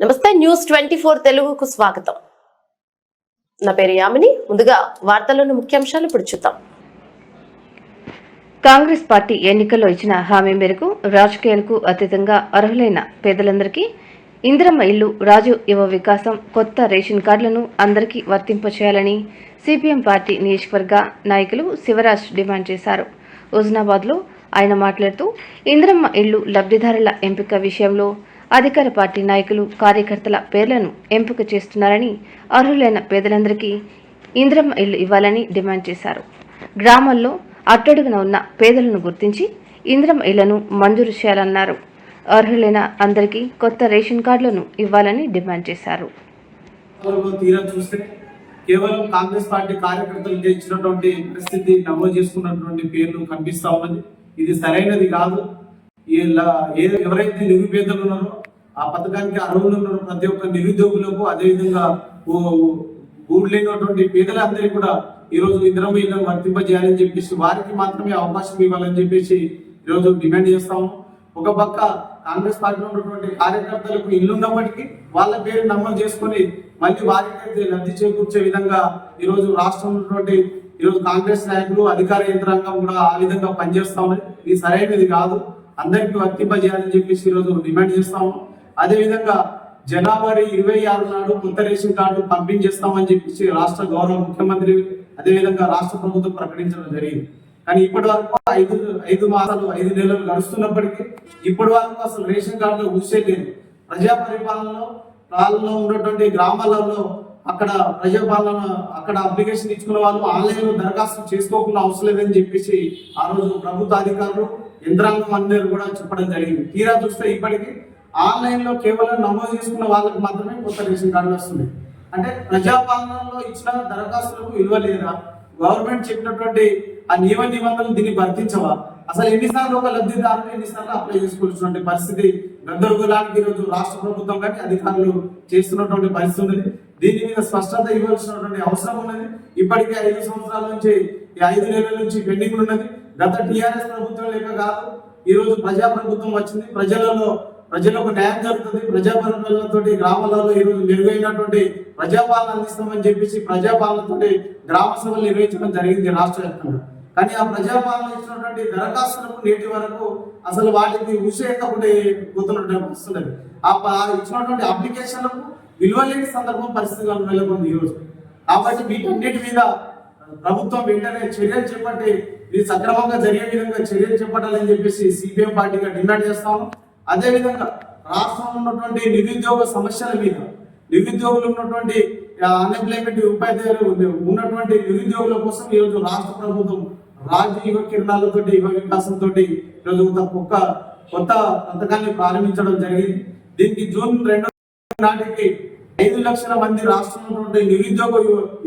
నమస్తే news twenty four తెలుగుకు స్వాగతం. నా పేరు యామిని. ముందుగా వార్తల్లోని ముఖ్యాంశాలు ఇప్పుడు చూద్దాం. కాంగ్రెస్ పార్టీ ఎన్నికల్లో ఇచ్చిన హామీ మేరకు రాజకీయాలకు అతీతంగా అర్హులైన పేదలందరికీ ఇందిరమ్మ ఇల్లు రాజు యువ వికాసం కొత్త రేషన్ కార్డులను అందరికీ వర్తింపచేయాలని సిపిఎం పార్టీ నియోజకవర్గ నాయకులు శివరాజ్ డిమాండ్ చేశారు. హుజనాబాద్లో ఆయన మాట్లాడుతూ ఇందిరమ్మ ఇల్లు లబ్ధిదారుల ఎంపిక విషయంలో అధికార పార్టీ నాయకులు కార్యకర్తల పేర్లను ఎంపిక చేస్తున్నారని అర్హులైన పేదలందరికీ ఇంద్రమ్మ ఇల్లు ఇవ్వాలని డిమాండ్ చేశారు. గ్రామాల్లో అట్టడుగున ఉన్న పేదలను గుర్తించి ఇంద్రమ్మ ఇళ్ళను మంజూరు చేయాలన్నారు. అర్హులైన అందరికీ కొత్త రేషన్ కార్డులను ఇవ్వాలని డిమాండ్ చేశారు. కేవలం కాంగ్రెస్ పార్టీ కార్యకర్తలు ఇచ్చినటువంటి పరిస్థితి నమోదు చేసుకున్నటువంటి పేర్లు కనిపిస్తా ఉన్నది. ఇది సరైనది కాదు. ఎవరైతే నిరుపేదలు ఉన్నారో ఆ పథకానికి అర్హులు ఉన్నారో ప్రతి ఒక్క నిరుద్యోగులకు అదేవిధంగా గూడు లేనటువంటి పేదలందరికీ కూడా ఈరోజు రోజు ఇంద్రమీలను వర్తింపజేయాలని చెప్పేసి వారికి మాత్రమే అవకాశం ఇవ్వాలని చెప్పేసి ఈరోజు డిమాండ్ చేస్తాము ఒక పక్క కాంగ్రెస్ పార్టీలో ఉన్నటువంటి కార్యకర్తలకు ఇల్లున్నప్పటికీ వాళ్ళ పేరు నమోదు చేసుకొని మళ్ళీ వారికి లబ్ధి చేకూర్చే విధంగా ఈరోజు రాష్ట్రంలో ఉన్నటువంటి ఈ రోజు కాంగ్రెస్ నాయకులు అధికార యంత్రాంగం కూడా ఆ విధంగా పనిచేస్తా ఉన్నాయి. ఇది సరైనది కాదు. అందరికీ వర్తింపజేయాలని చెప్పేసి ఈ రోజు డిమాండ్ చేస్తాము. అదేవిధంగా జనవరి ఇరవై ఆరు నాడు కొత్త రేషన్ కార్డు పంపించేస్తామని చెప్పేసి రాష్ట్ర గౌరవ ముఖ్యమంత్రి అదేవిధంగా రాష్ట్ర ప్రభుత్వం ప్రకటించడం జరిగింది. కానీ ఇప్పటి వరకు ఐదు ఐదు మాసాలు ఐదు నెలలు గడుస్తున్నప్పటికీ ఇప్పటి వరకు అసలు రేషన్ కార్డులో ఊసే లేదు ప్రజా పరిపాలనలో వాళ్ళలో ఉన్నటువంటి గ్రామాలలో అక్కడ ప్రజాపాలన అక్కడ అప్లికేషన్ ఇచ్చుకున్న వాళ్ళు ఆన్లైన్లో దరఖాస్తు చేసుకోకుండా అవసరం లేదని చెప్పేసి ఆ రోజు ప్రభుత్వ అధికారులు యంత్రాంగం అందరూ కూడా చెప్పడం జరిగింది. తీరా చూస్తే ఇప్పటికీ ఆన్లైన్లో కేవలం నమోదు చేసుకున్న వాళ్ళకి మాత్రమే కొత్త రేషన్ కార్డులు వస్తున్నాయి. అంటే ప్రజాపాలనలో ఇచ్చిన దరఖాస్తులకు విలువ లేదా గవర్నమెంట్ చెప్పినటువంటి ఆ నియమ నిబంధనలు దీన్ని వర్తించవా? అసలు ఎన్నిసార్లు ఒక లబ్ధిదారులు ఎన్నిసార్లు అప్లై చేసుకోవాల్సినటువంటి పరిస్థితి గందరగోళానికి ఈరోజు రాష్ట్ర ప్రభుత్వం కానీ అధికారులు చేస్తున్నటువంటి పరిస్థితి ఉన్నది. దీని మీద స్పష్టత ఇవ్వాల్సినటువంటి అవసరం ఉన్నది. ఇప్పటికే ఐదు సంవత్సరాల నుంచి ఈ ఐదు నెలల నుంచి పెండింగ్ ఉన్నది. గత టిఆర్ఎస్ ప్రభుత్వం లేక కాదు ఈరోజు ప్రజా ప్రభుత్వం వచ్చింది. ప్రజలలో ప్రజలకు న్యాయం జరుగుతుంది. ప్రజాపాలనతో గ్రామాలలో ఈ రోజు మెరుగైనటువంటి ప్రజాపాలన అందిస్తామని చెప్పేసి ప్రజాపాలనతోటి గ్రామ సభలు నిర్వహించడం జరిగింది రాష్ట్ర వ్యాప్తంగా. కానీ ఆ ప్రజాపాలన ఇచ్చినటువంటి దరఖాస్తులకు నేటి వరకు అసలు వాటికి ఉసేయకుండా పోతున్నట్టు వస్తున్నది ఆ ఆ ఇచ్చినటువంటి అప్లికేషన్లకు విలువ లేని సందర్భం పరిస్థితి నెలకొంది ఈ రోజు. కాబట్టి వీటన్నిటి మీద ప్రభుత్వం వెంటనే చర్యలు చేపట్టి ఇది సక్రమంగా జరిగే విధంగా చర్యలు చేపట్టాలని చెప్పేసి సిపిఎం పార్టీగా డిమాండ్ చేస్తాము. అదేవిధంగా రాష్ట్రంలో ఉన్నటువంటి నిరుద్యోగ సమస్యల మీద నిరుద్యోగులు ఉన్నటువంటి అన్ఎంప్లాయ్మెంట్ ఉపాధ్యాయులు ఉన్నటువంటి నిరుద్యోగుల కోసం ఈ రోజు రాష్ట్ర ప్రభుత్వం రాజ్య యువ కిరణాలతో యువ వికాసంతో ఈరోజు ఒక కొత్త పథకాన్ని ప్రారంభించడం జరిగింది. దీనికి జూన్ రెండు నాటికి ఐదు లక్షల మంది రాష్ట్రంలో ఉండే నిరుద్యోగ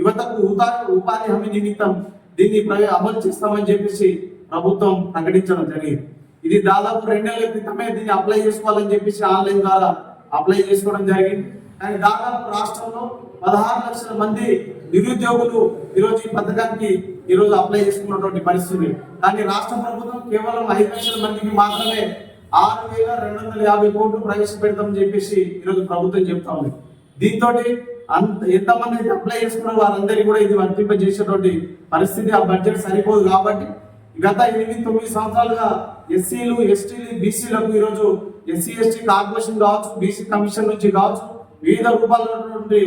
యువతకు ఉపాధి ఉపాధి హామీ నిమిత్తం దీన్ని అమలు చేస్తామని చెప్పేసి ప్రభుత్వం ప్రకటించడం జరిగింది. ఇది దాదాపు రెండేళ్ళ క్రితమే దీన్ని అప్లై చేసుకోవాలని చెప్పేసి ఆన్లైన్ ద్వారా అప్లై చేసుకోవడం జరిగింది. కానీ దాదాపు రాష్ట్రంలో పదహారు లక్షల మంది నిరుద్యోగులు ఈరోజు ఈ పథకానికి ఈరోజు అప్లై చేసుకున్నటువంటి పరిస్థితి. కానీ రాష్ట్ర ప్రభుత్వం కేవలం ఐదు లక్షల మందికి మాత్రమే ఆరు వేల రెండు వందల యాభై కోట్లు ప్రవేశపెడతామని చెప్పేసి ఈరోజు ప్రభుత్వం చెప్తా ఉంది. దీంతో అంత ఎంతమంది అయితే అప్లై చేసుకున్న వారందరికీ కూడా ఇది వర్తింపజేసేటువంటి పరిస్థితి ఆ బడ్జెట్ సరిపోదు కాబట్టి గత ఎనిమిది తొమ్మిది సంవత్సరాలుగా ఎస్సీలు ఎస్టీలు బీసీలకు ఈరోజు ఎస్సీ ఎస్టీ కార్పొరేషన్ కావచ్చు బీసీ కమిషన్ నుంచి కావచ్చు వివిధ రూపాల్లో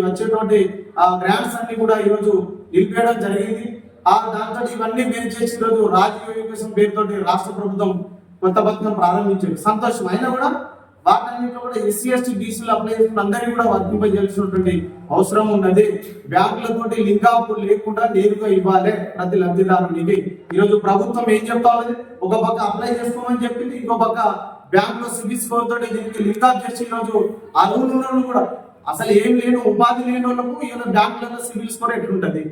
వచ్చేటువంటి ఆ గ్రాంట్స్ అన్ని కూడా ఈరోజు నిలిపేయడం జరిగింది. ఆ దాంతో ఇవన్నీ మీరు చేసి ఈరోజు రాజకీయ ఎడ్యుకేషన్ పేరుతోటి రాష్ట్ర ప్రభుత్వం కొత్త పథకం ప్రారంభించింది. సంతోషం. అయినా కూడా వాటన్నిటిలో కూడా ఎస్సీ ఎస్టీ బీసీలు అప్లై చేసిన అందరికీ కూడా వర్తింపజేయాల్సినటువంటి అవసరం ఉన్నది. బ్యాంకులతోటి లింక్ లేకుండా నేరుగా ఇవ్వాలి ప్రతి లబ్ధిదారునికి. ఈరోజు ప్రభుత్వం ఏం చెప్తా ఒక పక్క అప్లై చేసుకోమని చెప్పింది ఇంకో పక్క బ్యాంక్లో సిబిల్ స్కోర్ తోటి దీనికి లింక్ అప్ చేసి ఈరోజు అర్హులు ఉన్న వాళ్ళు కూడా అసలు ఏం లేని ఉపాధి లేని వాళ్ళకు ఈరోజు బ్యాంకులలో సిబిల్ స్కోర్ ఎట్లుంటది?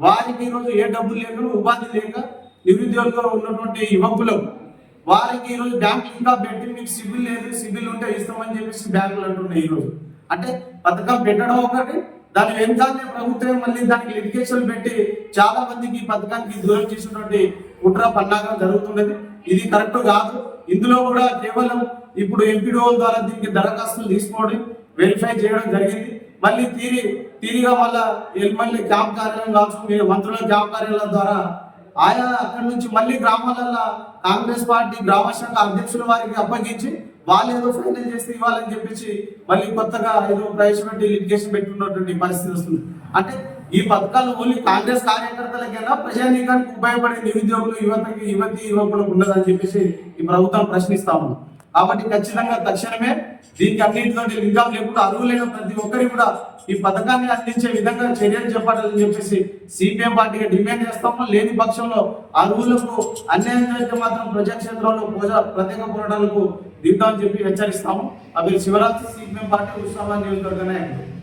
వారికి ఈరోజు ఏ డబ్బులు లేకుండా ఉపాధి లేక నిరుద్యోగంలో ఉన్నటువంటి యువకులకు వారికి ఈరోజు బ్యాంక్ ఇంకా పెట్టి మీకు సిబిల్ లేదు సిబిల్ ఉంటే ఇస్తామని చెప్పేసి బ్యాంకులు అంటున్నాయి ఈరోజు అంటే పథకం పెట్టడం ఒకటి దాని వెంటనే ప్రభుత్వం మళ్ళీ దానికి లిటిగేషన్ పెట్టి చాలా మందికి ఈ పథకానికి దూరం చేసినటువంటి కుట్ర పన్నాగం జరుగుతున్నది. ఇది కరెక్ట్ కాదు. ఇందులో కూడా కేవలం ఇప్పుడు ఎంపీడీఓ ద్వారా దీనికి దరఖాస్తులు తీసుకోవడం వెరిఫై చేయడం జరిగింది. మళ్ళీ తీరి తీరిగా మళ్ళా ఎల్మల్లి క్యాంప్ కార్యాలయం కావచ్చు మంత్రుల క్యాంప్ కార్యాలయం ద్వారా ఆయా అక్కడి నుంచి మళ్ళీ గ్రామాలలో కాంగ్రెస్ పార్టీ గ్రామ శాఖ అధ్యక్షుల వారికి అప్పగించి వాళ్ళు ఏదో ఫైనల్ చేస్తే ఇవ్వాలని చెప్పేసి మళ్ళీ కొత్తగా ఏదో ప్రవేశపెట్టి లిటిగేషన్ పెట్టుకున్నటువంటి పరిస్థితి వస్తుంది. అంటే ఈ పథకాలు ఓన్లీ కాంగ్రెస్ కార్యకర్తలకైనా ప్రజానీకానికి ఉపయోగపడే నిరుద్యోగులు యువతకి యువతి యువకులకు ఉండదని చెప్పేసి ఈ ప్రభుత్వం ప్రశ్నిస్తాము కాబట్టి ఖచ్చితంగా తక్షణమే దీనికి అన్నింటితో లింకం లేకుండా అర్హులైన ప్రతి ఒక్కరికి కూడా ఈ పథకాన్ని అందించే విధంగా చర్యలు చేపట్టాలని చెప్పేసి సిపిఎం పార్టీగా డిమాండ్ చేస్తాము లేని పక్షంలో అర్హులకు అన్యాయం చేస్తే మాత్రం ప్రజాక్షేత్రంలో ప్రజా- ప్రత్యేక పోరాటాలకు దిగుతామని చెప్పి హెచ్చరిస్తాము. అవి శివరాత్రి సిపిఎం పార్టీ ఉత్సవాన్ని నియోజకవర్గమే